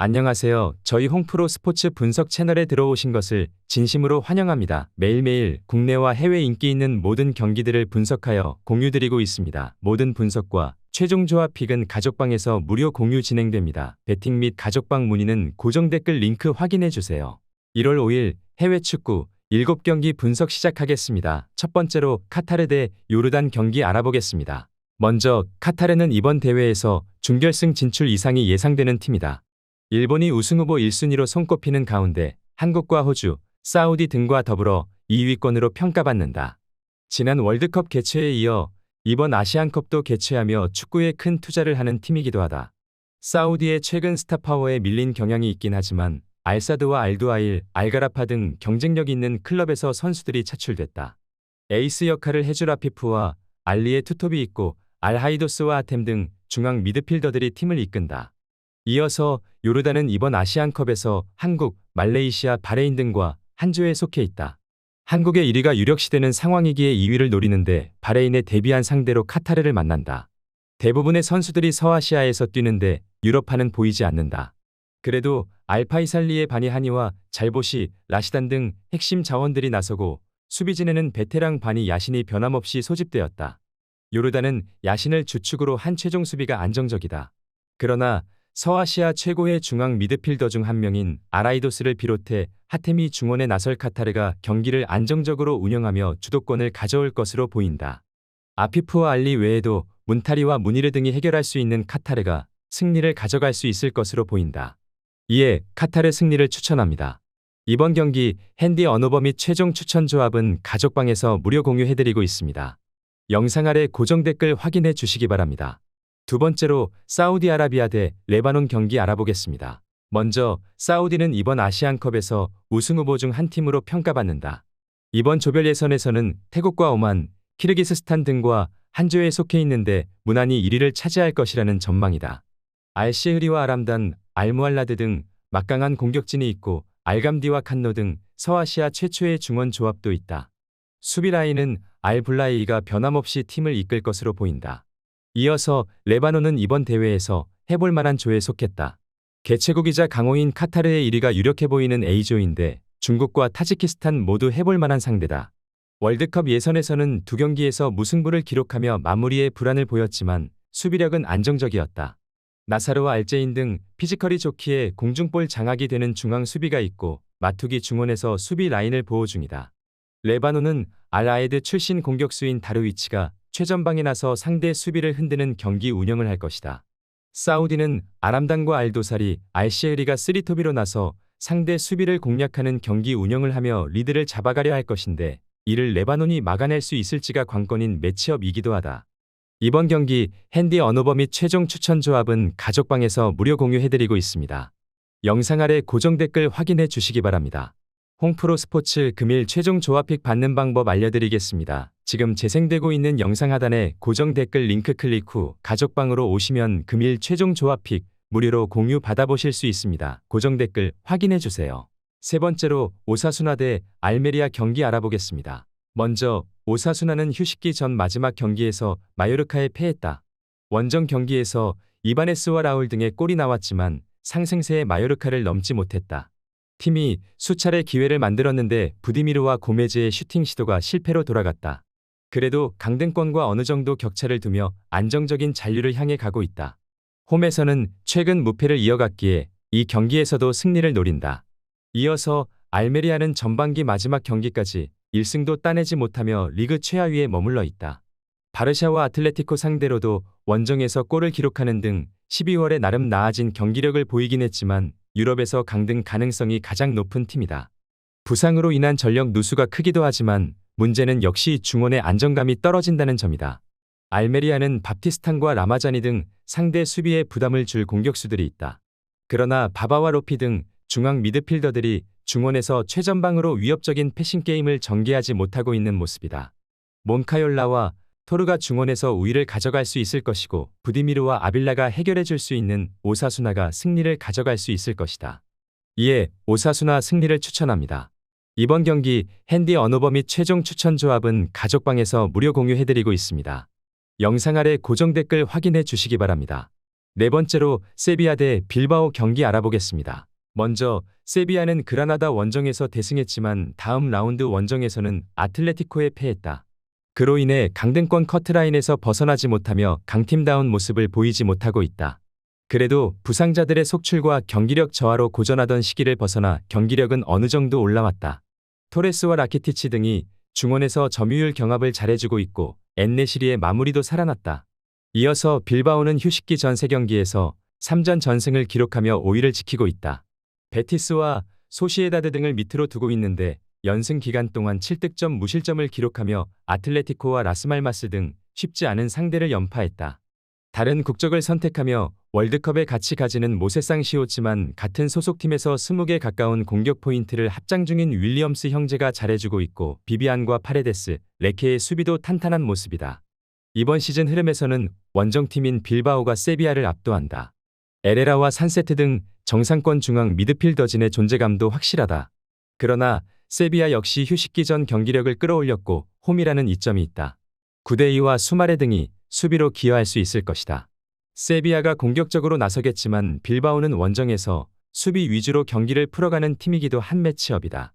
안녕하세요. 저희 홍프로 스포츠 분석 채널에 들어오신 것을 진심으로 환영합니다. 매일매일 국내와 해외 인기 있는 모든 경기들을 분석하여 공유드리고 있습니다. 모든 분석과 최종 조합 픽은 가족방에서 무료 공유 진행됩니다. 배팅 및 가족방 문의는 고정 댓글 링크 확인해 주세요. 1월 5일 해외 축구 7경기 분석 시작하겠습니다. 첫 번째로 카타르 대 요르단 경기 알아보겠습니다. 먼저 카타르는 이번 대회에서 준결승 진출 이상이 예상되는 팀이다. 일본이 우승 후보 1순위로 손꼽히는 가운데 한국과 호주, 사우디 등과 더불어 2위권으로 평가받는다. 지난 월드컵 개최에 이어 이번 아시안컵도 개최하며 축구에 큰 투자를 하는 팀이기도 하다. 사우디의 최근 스타파워에 밀린 경향이 있긴 하지만 알사드와 알두아일, 알가라파 등 경쟁력 있는 클럽에서 선수들이 차출됐다. 에이스 역할을 해줄 아피프와 알리의 투톱이 있고 알하이도스와 아템 등 중앙 미드필더들이 팀을 이끈다. 이어서 요르단은 이번 아시안컵에서 한국, 말레이시아, 바레인 등과 한 조에 속해 있다. 한국의 1위가 유력시되는 상황이기에 2위를 노리는데 바레인에 데뷔한 상대로 카타르를 만난다. 대부분의 선수들이 서아시아에서 뛰는데 유럽파는 보이지 않는다. 그래도 알파이살리의 바니 하니와 잘보시, 라시단 등 핵심 자원들이 나서고 수비진에는 베테랑 바니 야신이 변함없이 소집되었다. 요르단은 야신을 주축으로 한 최종 수비가 안정적이다. 그러나 서아시아 최고의 중앙 미드필더 중 한 명인 아라이도스를 비롯해 하테미 중원에 나설 카타르가 경기를 안정적으로 운영하며 주도권을 가져올 것으로 보인다. 아피프와 알리 외에도 문타리와 무니르 등이 해결할 수 있는 카타르가 승리를 가져갈 수 있을 것으로 보인다. 이에 카타르 승리를 추천합니다. 이번 경기 핸디 언어버 및 최종 추천 조합은 가족방에서 무료 공유해드리고 있습니다. 영상 아래 고정 댓글 확인해 주시기 바랍니다. 두 번째로 사우디아라비아 대 레바논 경기 알아보겠습니다. 먼저 사우디는 이번 아시안컵에서 우승 후보 중 한 팀으로 평가받는다. 이번 조별 예선에서는 태국과 오만, 키르기스스탄 등과 한 조에 속해 있는데 무난히 1위를 차지할 것이라는 전망이다. 알시흐리와 아람단, 알무알라드 등 막강한 공격진이 있고 알감디와 칸노 등 서아시아 최초의 중원 조합도 있다. 수비 라인은 알블라이가 변함없이 팀을 이끌 것으로 보인다. 이어서 레바논은 이번 대회에서 해볼 만한 조에 속했다. 개최국이자 강호인 카타르의 1위가 유력해 보이는 A조인데 중국과 타지키스탄 모두 해볼 만한 상대다. 월드컵 예선에서는 두 경기에서 무승부를 기록하며 마무리에 불안을 보였지만 수비력은 안정적이었다. 나사르와 알제인 등 피지컬이 좋기에 공중볼 장악이 되는 중앙 수비가 있고 마투기 중원에서 수비 라인을 보호 중이다. 레바논은 알아에드 출신 공격수인 다르위치가 최전방에 나서 상대 수비를 흔드는 경기 운영을 할 것이다. 사우디는 아람단과 알도사리, 알시에리가 쓰리토비로 나서 상대 수비를 공략하는 경기 운영을 하며 리드를 잡아가려 할 것인데 이를 레바논이 막아낼 수 있을지가 관건인 매치업이기도 하다. 이번 경기 핸디 언어버 및 최종 추천 조합은 가족방에서 무료 공유해드리고 있습니다. 영상 아래 고정 댓글 확인해 주시기 바랍니다. 홍프로 스포츠 금일 최종 조합픽 받는 방법 알려드리겠습니다. 지금 재생되고 있는 영상 하단에 고정 댓글 링크 클릭 후 가족방으로 오시면 금일 최종 조합픽 무료로 공유 받아보실 수 있습니다. 고정 댓글 확인해 주세요. 세 번째로 오사수나 대 알메리아 경기 알아보겠습니다. 먼저 오사수나는 휴식기 전 마지막 경기에서 마요르카에 패했다. 원정 경기에서 이바네스와 라울 등의 골이 나왔지만 상승세의 마요르카를 넘지 못했다. 팀이 수차례 기회를 만들었는데 부디미르와 고메즈의 슈팅 시도가 실패로 돌아갔다. 그래도 강등권과 어느 정도 격차를 두며 안정적인 잔류를 향해 가고 있다. 홈에서는 최근 무패를 이어갔기에 이 경기에서도 승리를 노린다. 이어서 알메리아는 전반기 마지막 경기까지 1승도 따내지 못하며 리그 최하위에 머물러 있다. 바르샤와 아틀레티코 상대로도 원정에서 골을 기록하는 등 12월에 나름 나아진 경기력을 보이긴 했지만 유럽에서 강등 가능성이 가장 높은 팀이다. 부상으로 인한 전력 누수가 크기도 하지만 문제는 역시 중원의 안정감이 떨어진다는 점이다. 알메리아는 바티스탄과 라마자니 등 상대 수비에 부담을 줄 공격수들이 있다. 그러나 바바와 로피 등 중앙 미드필더들이 중원에서 최전방으로 위협적인 패싱 게임을 전개하지 못하고 있는 모습이다. 몬카yor라와 토르가 중원에서 우위를 가져갈 수 있을 것이고 부디미르와 아빌라가 해결해 줄 수 있는 오사수나가 승리를 가져갈 수 있을 것이다. 이에 오사수나 승리를 추천합니다. 이번 경기 핸디 언어버 및 최종 추천 조합은 가족방에서 무료 공유해드리고 있습니다. 영상 아래 고정 댓글 확인해 주시기 바랍니다. 네 번째로 세비야 대 빌바오 경기 알아보겠습니다. 먼저 세비야는 그라나다 원정에서 대승했지만 다음 라운드 원정에서는 아틀레티코에 패했다. 그로 인해 강등권 커트라인에서 벗어나지 못하며 강팀다운 모습을 보이지 못하고 있다. 그래도 부상자들의 속출과 경기력 저하로 고전하던 시기를 벗어나 경기력은 어느 정도 올라왔다. 토레스와 라키티치 등이 중원에서 점유율 경합을 잘해주고 있고 엔네시리의 마무리도 살아났다. 이어서 빌바오는 휴식기 전 3경기에서 3전 전승을 기록하며 5위를 지키고 있다. 베티스와 소시에다드 등을 밑으로 두고 있는데 연승 기간 동안 7득점 무실점을 기록하며 아틀레티코와 라스말마스 등 쉽지 않은 상대를 연파했다. 다른 국적을 선택하며 월드컵에 같이 가지는 모세상 시오지만 같은 소속팀에서 20개 가까운 공격 포인트를 합장 중인 윌리엄스 형제가 잘해주고 있고 비비안과 파레데스, 레케의 수비도 탄탄한 모습이다. 이번 시즌 흐름에서는 원정팀인 빌바오가 세비야를 압도한다. 에레라와 산세트 등 정상권 중앙 미드필더진의 존재감도 확실하다. 그러나 세비야 역시 휴식기 전 경기력을 끌어올렸고 홈이라는 이점이 있다. 구데이와 수마레 등이 수비로 기여할 수 있을 것이다. 세비야가 공격적으로 나서겠지만 빌바오는 원정에서 수비 위주로 경기를 풀어가는 팀이기도 한 매치업이다.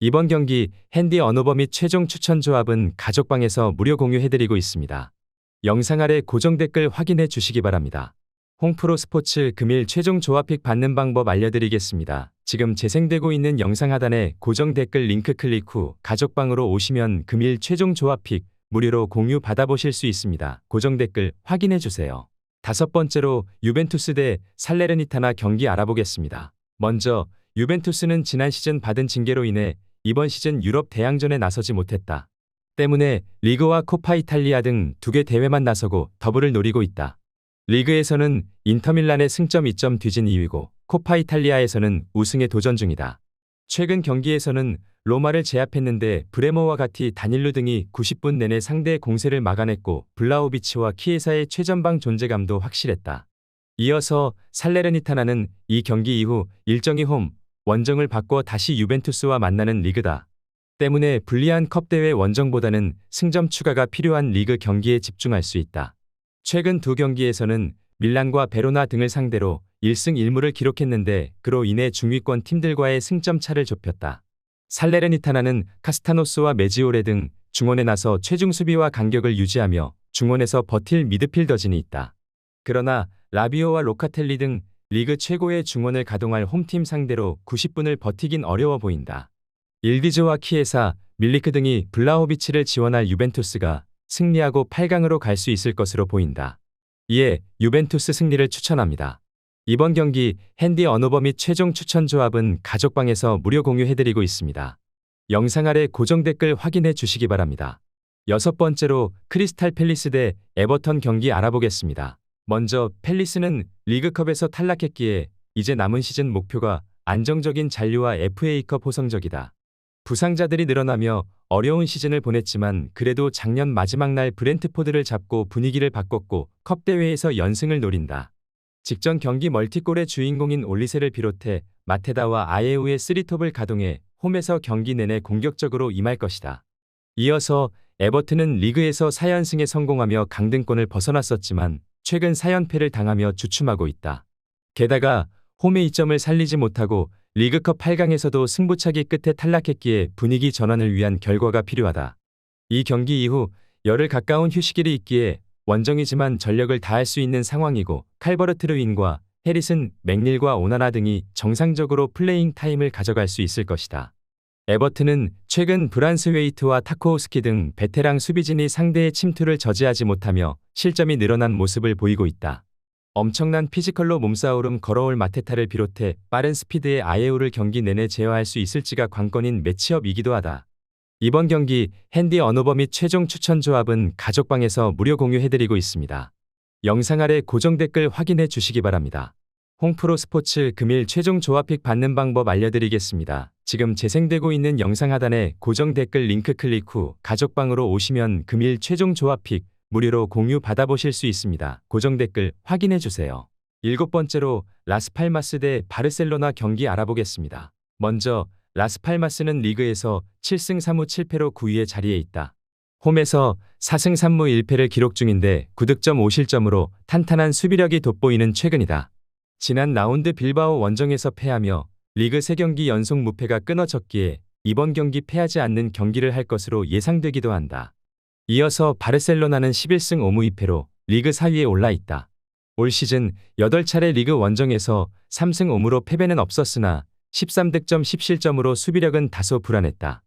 이번 경기 핸디 언어버 및 최종 추천 조합은 가족방에서 무료 공유해드리고 있습니다. 영상 아래 고정 댓글 확인해 주시기 바랍니다. 홍프로 스포츠 금일 최종 조합픽 받는 방법 알려드리겠습니다. 지금 재생되고 있는 영상 하단에 고정 댓글 링크 클릭 후 가족방으로 오시면 금일 최종 조합픽 무료로 공유 받아보실 수 있습니다. 고정 댓글 확인해 주세요. 다섯 번째로 유벤투스 대 살레르니타나 경기 알아보겠습니다. 먼저 유벤투스는 지난 시즌 받은 징계로 인해 이번 시즌 유럽 대항전에 나서지 못했다. 때문에 리그와 코파 이탈리아 등 두 개 대회만 나서고 더블을 노리고 있다. 리그에서는 인터밀란의 승점 2점 뒤진 2위고 코파 이탈리아에서는 우승에 도전 중이다. 최근 경기에서는 로마를 제압했는데 브레모와 같이 다닐루 등이 90분 내내 상대의 공세를 막아냈고 블라우비치와 키에사의 최전방 존재감도 확실했다. 이어서 살레르니타나는 이 경기 이후 일정이 홈, 원정을 바꿔 다시 유벤투스와 만나는 리그다. 때문에 불리한 컵대회 원정보다는 승점 추가가 필요한 리그 경기에 집중할 수 있다. 최근 두 경기에서는 밀란과 베로나 등을 상대로 1승 1무를 기록했는데 그로 인해 중위권 팀들과의 승점 차를 좁혔다. 살레르니타나는 카스타노스와 메지오레 등 중원에 나서 최중 수비와 간격을 유지하며 중원에서 버틸 미드필더진이 있다. 그러나 라비오와 로카텔리 등 리그 최고의 중원을 가동할 홈팀 상대로 90분을 버티긴 어려워 보인다. 일디즈와 키에사, 밀리크 등이 블라호비치를 지원할 유벤투스가 승리하고 8강으로 갈 수 있을 것으로 보인다. 이에 유벤투스 승리를 추천합니다. 이번 경기 핸디 언어버 및 최종 추천 조합은 가족방에서 무료 공유해드리고 있습니다. 영상 아래 고정 댓글 확인해 주시기 바랍니다. 여섯 번째로 크리스탈 팰리스 대 에버턴 경기 알아보겠습니다. 먼저 팰리스는 리그컵에서 탈락했기에 이제 남은 시즌 목표가 안정적인 잔류와 FA컵 호성적이다. 부상자들이 늘어나며 어려운 시즌을 보냈지만 그래도 작년 마지막 날 브렌트포드를 잡고 분위기를 바꿨고 컵 대회에서 연승을 노린다. 직전 경기 멀티골의 주인공인 올리세를 비롯해 마테다와 아예우의 쓰리톱을 가동해 홈에서 경기 내내 공격적으로 임할 것이다. 이어서 에버튼은 리그에서 4연승에 성공하며 강등권을 벗어났었지만 최근 4연패를 당하며 주춤하고 있다. 게다가 홈의 이점을 살리지 못하고 리그컵 8강에서도 승부차기 끝에 탈락했기에 분위기 전환을 위한 결과가 필요하다. 이 경기 이후 열흘 가까운 휴식일이 있기에 원정이지만 전력을 다할 수 있는 상황이고 칼버르트 르윈과 해리슨, 맥닐과 오나나 등이 정상적으로 플레잉 타임을 가져갈 수 있을 것이다. 에버튼은 최근 브란스 웨이트와 타코우스키 등 베테랑 수비진이 상대의 침투를 저지하지 못하며 실점이 늘어난 모습을 보이고 있다. 엄청난 피지컬로 몸싸움을 걸어올 마테타를 비롯해 빠른 스피드의 아예우를 경기 내내 제어할 수 있을지가 관건인 매치업이기도 하다. 이번 경기 핸디 언어버 및 최종 추천 조합은 가족방에서 무료 공유해드리고 있습니다. 영상 아래 고정 댓글 확인해 주시기 바랍니다. 홍프로 스포츠 금일 최종 조합픽 받는 방법 알려드리겠습니다. 지금 재생되고 있는 영상 하단에 고정 댓글 링크 클릭 후 가족방으로 오시면 금일 최종 조합픽 무료로 공유 받아보실 수 있습니다. 고정 댓글 확인해 주세요. 일곱 번째로 라스팔마스 대 바르셀로나 경기 알아보겠습니다. 먼저 라스팔마스는 리그에서 7승 3무 7패로 9위의 자리에 있다. 홈에서 4승 3무 1패를 기록 중인데 9득점 5실점으로 탄탄한 수비력이 돋보이는 최근이다. 지난 라운드 빌바오 원정에서 패하며 리그 3경기 연속 무패가 끊어졌기에 이번 경기 패하지 않는 경기를 할 것으로 예상되기도 한다. 이어서 바르셀로나는 11승 5무 2패로 리그 4위에 올라 있다. 올 시즌 8차례 리그 원정에서 3승 5무로 패배는 없었으나 13득점 10실점으로 수비력은 다소 불안했다.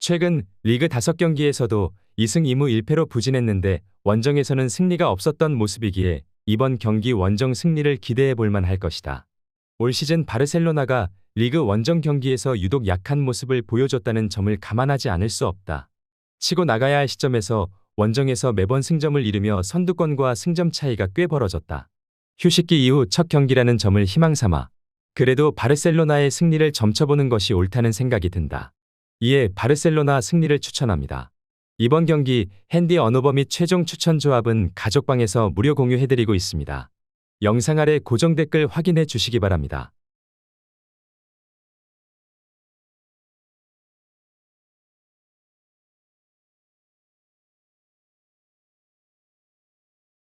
최근 리그 5경기에서도 2승 2무 1패로 부진했는데 원정에서는 승리가 없었던 모습이기에 이번 경기 원정 승리를 기대해 볼 만 할 것이다. 올 시즌 바르셀로나가 리그 원정 경기에서 유독 약한 모습을 보여줬다는 점을 감안하지 않을 수 없다. 치고 나가야 할 시점에서 원정에서 매번 승점을 잃으며 선두권과 승점 차이가 꽤 벌어졌다. 휴식기 이후 첫 경기라는 점을 희망 삼아 그래도 바르셀로나의 승리를 점쳐보는 것이 옳다는 생각이 든다. 이에 바르셀로나 승리를 추천합니다. 이번 경기 핸디 언어버 및 최종 추천 조합은 가족방에서 무료 공유해드리고 있습니다. 영상 아래 고정 댓글 확인해 주시기 바랍니다.